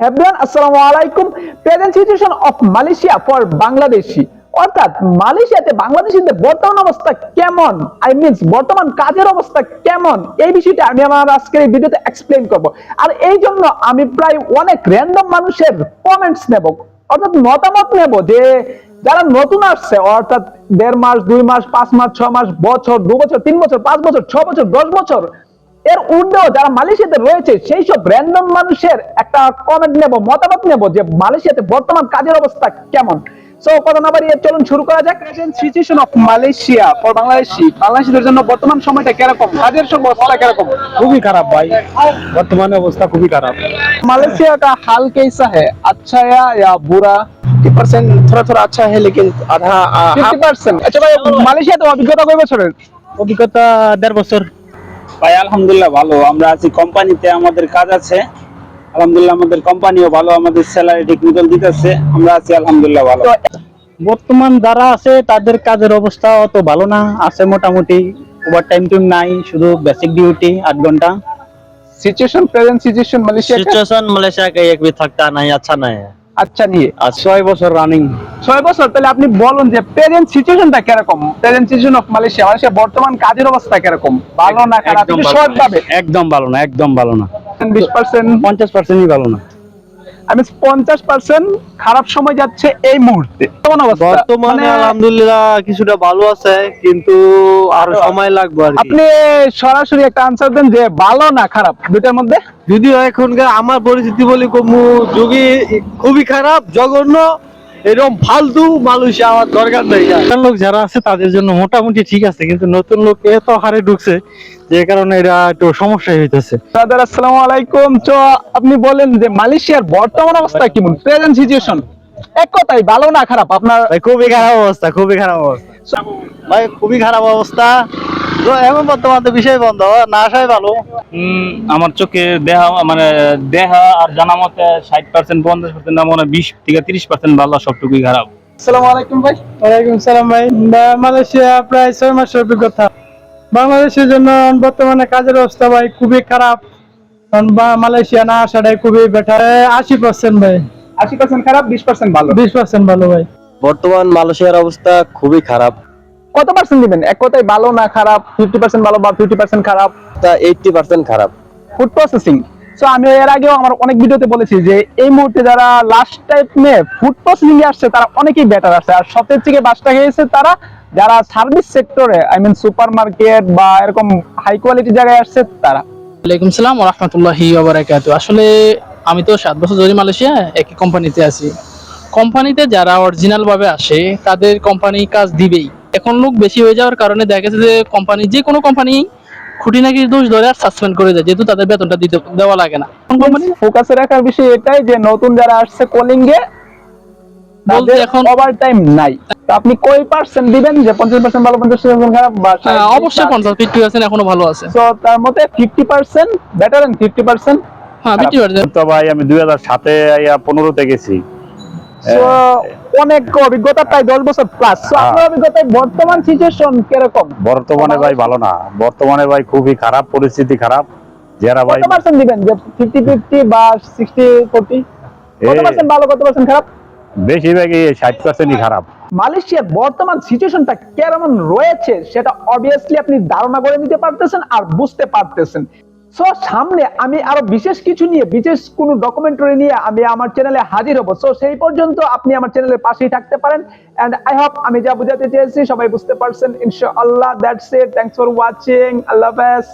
Everyone আসসালামু আলাইকুম। Present situation of Malaysia for Bangladeshi অর্থাৎ মালয়েশিয়াতে বাংলাদেশিদের বর্তমান অবস্থা কেমন? আই মিনস বর্তমান কাজের অবস্থা কেমন? এই আমি আমার আজকের এই ভিডিওতে এক্সপ্লেইন করব। আর এই জন্য আমি প্রায় অনেক র্যান্ডম মানুষের কমেন্টস নেব। অর্থাৎ মতামত নেব যে যারা নতুন আসছে, অর্থাৎ দেড় মাস, দুই মাস, পাঁচ মাস, ছ মাস, বছর, দু বছর, তিন বছর, পাঁচ বছর, ছ বছর, দশ বছর এর ঊর্ধ্বেও যারা মালয়েশিয়াতে রয়েছে সেই সব র্যান্ডম মানুষের একটা কমেন্ট নেব মতামত নেব যে মালয়েশিয়াতে বর্তমান কাজের অবস্থা কেমন। সো কথা না বাড়িয়ে চলুন শুরু করা যাক। Present situation of Malaysia for Bangladeshi বাংলাদেশিদের জন্য বর্তমান সময়টা কীরকম? কাজের অবস্থা কীরকম? খুবই খারাপ ভাই। বর্তমানে অবস্থা খুবই খারাপ। মালয়েশিয়া মালয়েশিয়া তো অভিজ্ঞতা কয় বছরের? অভিজ্ঞতা দেড় বছর। ভাই আলহামদুলিল্লাহ ভালো আমরা আছি কোম্পানিতে আমাদের কাজ আছে আলহামদুলিল্লাহ আমাদের কোম্পানিও ভালো আমাদের স্যালারি ঠিক মতন দিতেছে আমরা আছি আলহামদুলিল্লাহ ভালো তো বর্তমান যারা আছে তাদের কাজের অবস্থা অত ভালো না আছে মোটামুটি ওভার টাইম টুম নাই শুধু বেসিক ডিউটি আট ঘন্টা situation present situation Malaysia situation Malaysia का एक भी थकता नहीं अच्छा नहीं है আচ্ছা নিয়ে। আর ছয় বছর রানিং ছয় বছর তাহলে আপনি বলুন যে প্রেজেন্ট সিচুয়েশনটা কীরকম? Present situation of Malaysia Malaysia বর্তমান কাজের অবস্থা কীরকম? ভালো না খারাপ? একদম ভালো না। একদম ভালো না একদম ভালো না। বিশ পার্সেন্ট পঞ্চাশ পার্সেন্টই ভালো না। আমি পঞ্চাশ পার্সেন্ট খারাপ সময় যাচ্ছে এই মুহূর্তে। কেমন অবস্থা? বর্তমানে মানে আলহামদুলিল্লাহ কিছুটা ভালো আছে কিন্তু আরও সময় লাগবে আর আপনি সরাসরি একটা আনসার দেন যে ভালো না খারাপ দুটার মধ্যে? যদিও এখনকার আমার পরিস্থিতি বলি কমু যুগে খুবই খারাপ জঘন্য এরকম ফালতু মানুষ আমার দরকার নেই নতুন লোক যারা আছে তাদের জন্য মোটামুটি ঠিক আছে কিন্তু নতুন লোক এত হারে ঢুকছে যে কারণে এটা একটু সমস্যা হইতেছে। দাদা আসসালামু আলাইকুম। তো আপনি বলেন যে মালয়েশিয়ার বর্তমান অবস্থা কেমন? প্রেজেন্ট সিচুয়েশন এক কথাই ভালো না খারাপ? আপনার খুবই খারাপ অবস্থা খুবই খারাপ অবস্থা। ভাই খুবই খারাপ অবস্থা। তো এখন বর্তমান তো বিষয় বন্ধ না আসাই ভালো। আমার চোখে দেহা মানে দেহা আর জানা মতে ষাট পার্সেন্ট পঞ্চাশ পার্সেন্ট মানে বিশ থেকে তিরিশ পার্সেন্ট ভালো সবটুকুই খারাপ। আসসালামু আলাইকুম ভাই। ওয়ালাইকুম সালাম ভাই। বা- মালয়েশিয়া প্রায় ছয় মাসের অভিজ্ঞতা। বাংলাদেশের জন্য বর্তমানে কাজের অবস্থা ভাই খুবই খারাপ। কারণ বা- মালয়েশিয়া না আসাটাই খুবই বেটার আশি পার্সেন্ট ভাই। আশি পার্সেন্ট খারাপ বিশ পার্সেন্ট ভালো। বিশ পার্সেন্ট ভালো ভাই। বর্তমান মালয়েশিয়ার অবস্থা খুবই খারাপ। কত পার্সেন্ট দিবেন? এক কথায় ভালো না খারাপ? ফিফটি পার্সেন্ট ভালো বা ফিফটি পার্সেন্ট খারাপ? তা এইটটি পার্সেন্ট খারাপ। ফুড প্রসেসিং সো আমি এর আগেও আমার অনেক ভিডিওতে বলেছি যে এই মুহূর্তে যারা লাস্ট টাইমে ফুড প্রসেসিং এ আসছে তারা অনেকেই বেটার আছে। আর সবচেয়ে থেকে বাসটা গিয়েছে তারা যারা সার্ভিস সেক্টরে আই মিন সুপার মার্কেট বা এরকম হাই কোয়ালিটি জায়গায় আসছে তারা। ওয়ালাইকুম সালাম রহমতুল্লাহি আসলে আমি তো সাত বছর ধরে মালয়েশিয়া একই কোম্পানিতে আছি। কোম্পানিতে যারা অরিজিনালভাবে আসে তাদের কোম্পানি কাজ দিবেই। এখন লোক বেশি হয়ে যাওয়ার কারণে দেখা গেছে যে কোম্পানি যে কোনো কোম্পানি দোষ ধরে আর সাসপেন্ড করে দেয় যেহেতু তাদের বেতনটা দিতে দেওয়া লাগে না। কোম্পানি ফোকাসে রাখার বিষয় এটাই যে নতুন যারা আসছে কলিং এ বলতে এখন ওভার টাইম নাই আপনি কই পার্সেন্ট দিবেন যে 50% ভালো 50% খারাপ হ্যাঁ, অবশ্যই 50 50% এখনও ভালো আছে। তো তার মধ্যে 50% বেটার এন্ড 50% হ্যাঁ, বর্তমান সিচুয়েশন মালয়েশিয়ার বর্তমান সিচুয়েশনটা কেমন রয়েছে সেটা অবভিয়াসলি আপনি ধারণা করে নিতে পারতেছেন আর বুঝতে পারতেছেন। সো সামনে আমি আরও বিশেষ কিছু নিয়ে, বিশেষ কোনো ডকুমেন্টারি নিয়ে আমি আমার চ্যানেলে হাজির হব। সো সেই পর্যন্ত আপনি আমার চ্যানেলের পাশেই থাকতে পারেন। এন্ড আই হোপ আমি যা বুঝাতে চেয়েছি, সবাই বুঝতে পারছেন। ইনশাআল্লাহ that's it thanks for watching আল্লাহ হাফেজ